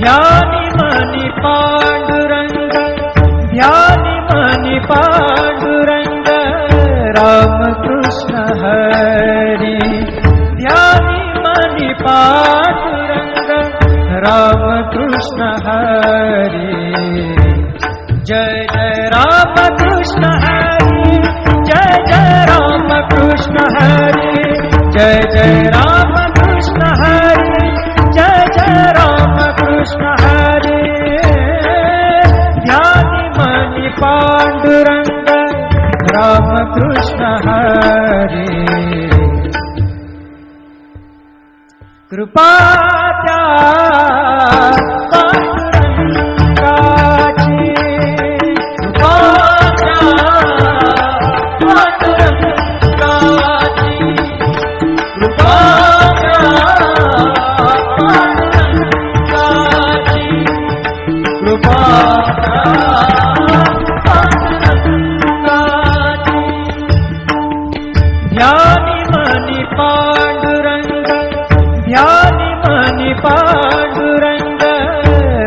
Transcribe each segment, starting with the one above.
ध्यानि मणि पाण्डुरङ्ग ध्यानि मणि पाण्डुरङ्ग रामकृष्ण हरि। ध्यानि मणि पाण्डुरङ्ग रामकृष्ण हरि। जय जय रामकृष्ण हरि जय जय रामकृष्ण हरि। जय जय રામ કૃષ્ણ હરે કૃપા पाण्डुरङ्ग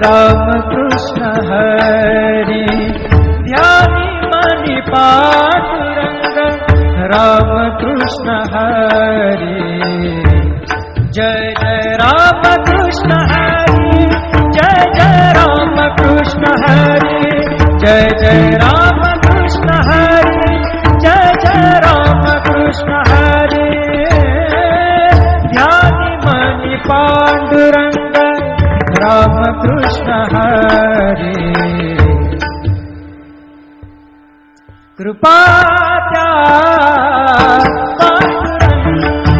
रामकृष्ण हरि। ध्यानि मणि पाण्डुरङ्ग रामकृष्ण हरि। जय जय रामकृष्ण पाण्डुरङ्ग रामकृष्ण हरि। कृपात्या पाण्डुरङ्गाची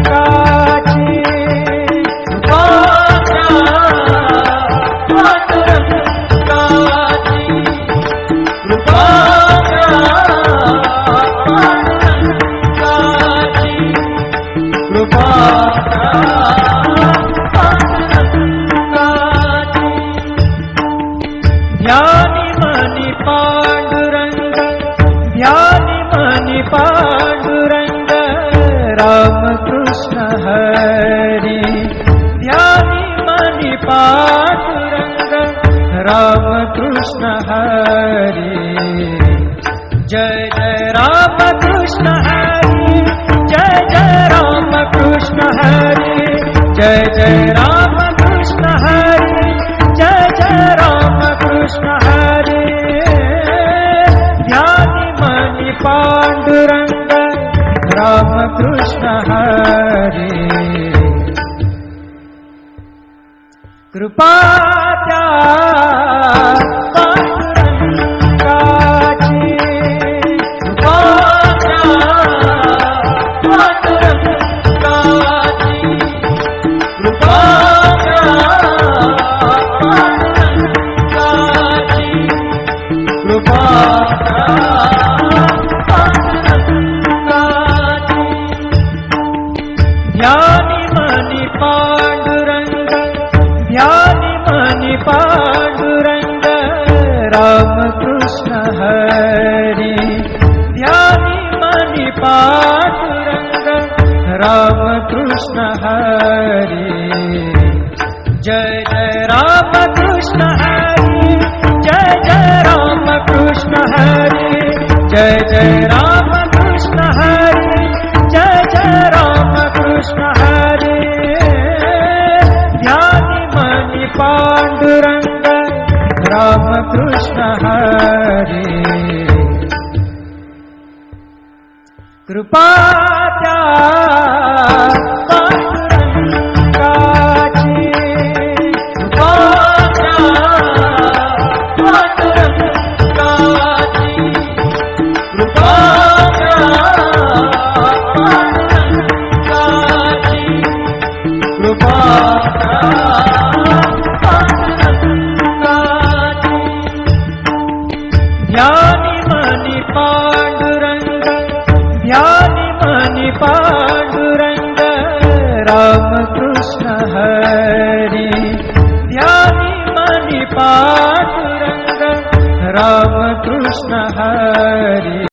ध्यानि मणि पाण्डुरङ्ग ध्यानि मणि पाण्डुरङ्ग रामकृष्ण हरि। ध्यानि मणि पाण्डुरङ्ग रामकृष्ण हरि। जय जय रामकृष्ण हरि जय जय रामकृष्ण हरि। जय जय रामकृष्ण कृपा पाण्डुरङ्ग रामकृष्ण हरि ध्यानि मणि पाण्डुरङ्ग रामकृष्ण हरि, जय जय रामकृष्ण हरि जय जय रामकृष्ण हरि, जय जय रामकृष्ण हरि जय जय रामकृष्ण हरि ध्यानि मणि पाण्डुरङ्ग कृपा ज्ञानी मनी पांड पाण्डुरङ्ग रामकृष्ण हरि। ध्यानि मणि पाण्डुरङ्ग रामकृष्ण हरि